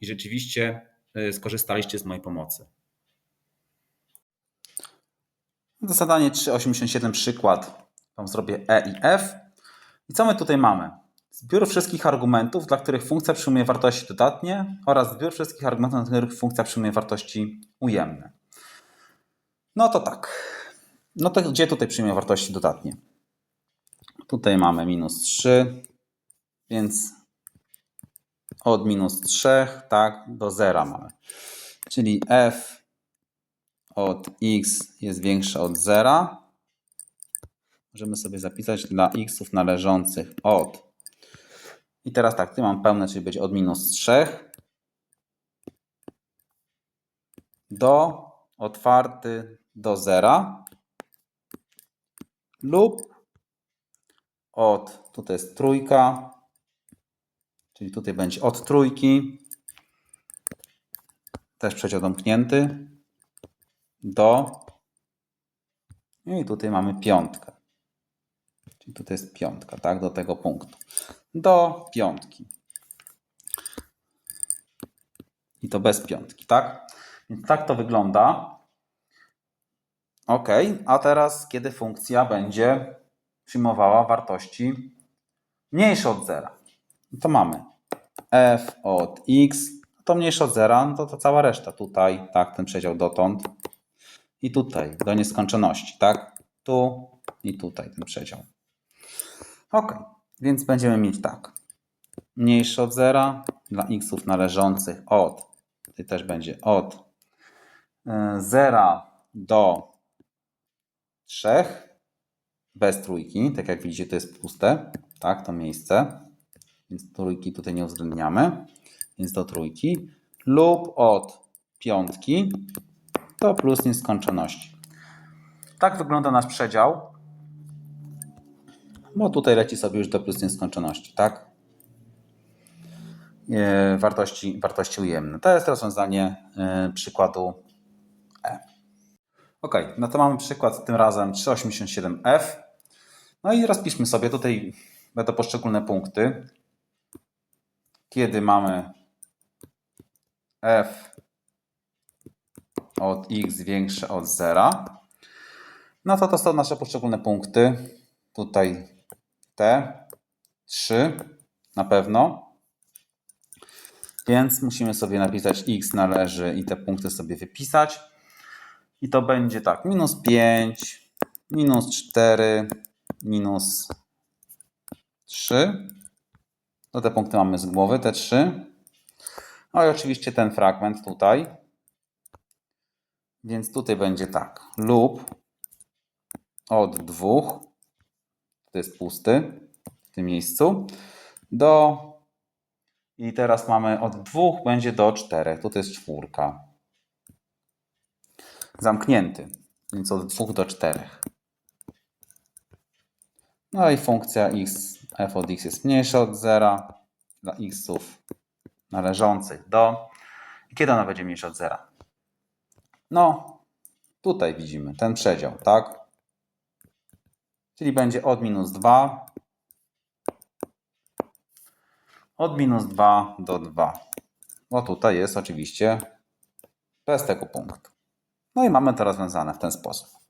i rzeczywiście y, skorzystaliście z mojej pomocy. To zadanie 3.87 przykład. Wam zrobię E i F. I co my tutaj mamy? Zbiór wszystkich argumentów, dla których funkcja przyjmuje wartości dodatnie oraz zbiór wszystkich argumentów, dla których funkcja przyjmuje wartości ujemne. No to tak. No to gdzie tutaj przyjmuje wartości dodatnie? Tutaj mamy minus 3, więc od minus 3 tak, do 0 mamy. Czyli f od x jest większa od 0. Możemy sobie zapisać dla xów należących od. I teraz tak, tu mam pełne, czyli będzie od minus 3 do otwarty do 0 lub od, tutaj jest trójka, czyli tutaj będzie od trójki, też przedział domknięty, do i tutaj mamy piątkę. Czyli tutaj jest piątka, tak, do tego punktu. Do piątki. I to bez piątki, tak? Więc tak to wygląda. Ok, a teraz kiedy funkcja będzie przyjmowała wartości mniejsze od zera. No to mamy f od x, to mniejsze od zera, no to, to cała reszta tutaj, tak, ten przedział dotąd. I tutaj do nieskończoności, tak, tu i tutaj ten przedział. Ok, więc będziemy mieć tak, mniejsze od zera dla xów należących od, tutaj też będzie od e, zera do 3 bez trójki, tak jak widzicie to jest puste, tak, to miejsce, więc trójki tutaj nie uwzględniamy, więc do trójki, lub od piątki to plus nieskończoności. Tak wygląda nasz przedział, bo tutaj leci sobie już do plus nieskończoności, tak? E, Wartości, wartości ujemne. To jest rozwiązanie e, przykładu E. Ok, no to mamy przykład tym razem 387F. No i rozpiszmy sobie tutaj będą poszczególne punkty. Kiedy mamy f od x większe od 0, no to to są nasze poszczególne punkty. Tutaj te 3 na pewno. Więc musimy sobie napisać x należy i te punkty sobie wypisać. I to będzie tak, minus 5, minus 4, minus 3. To te punkty mamy z głowy, te 3. No i oczywiście ten fragment tutaj. Więc tutaj będzie tak. Lub od 2, to jest pusty w tym miejscu, do i teraz mamy od 2 będzie do 4. Tu to jest czwórka. Zamknięty, więc od 2 do 4. No i funkcja x, f od x jest mniejsza od 0 dla xów należących do. I kiedy ona będzie mniejsza od 0? No, tutaj widzimy ten przedział, tak? Czyli będzie od minus 2 od minus 2 do 2. Bo tutaj jest oczywiście bez tego punktu. No i mamy to rozwiązane w ten sposób.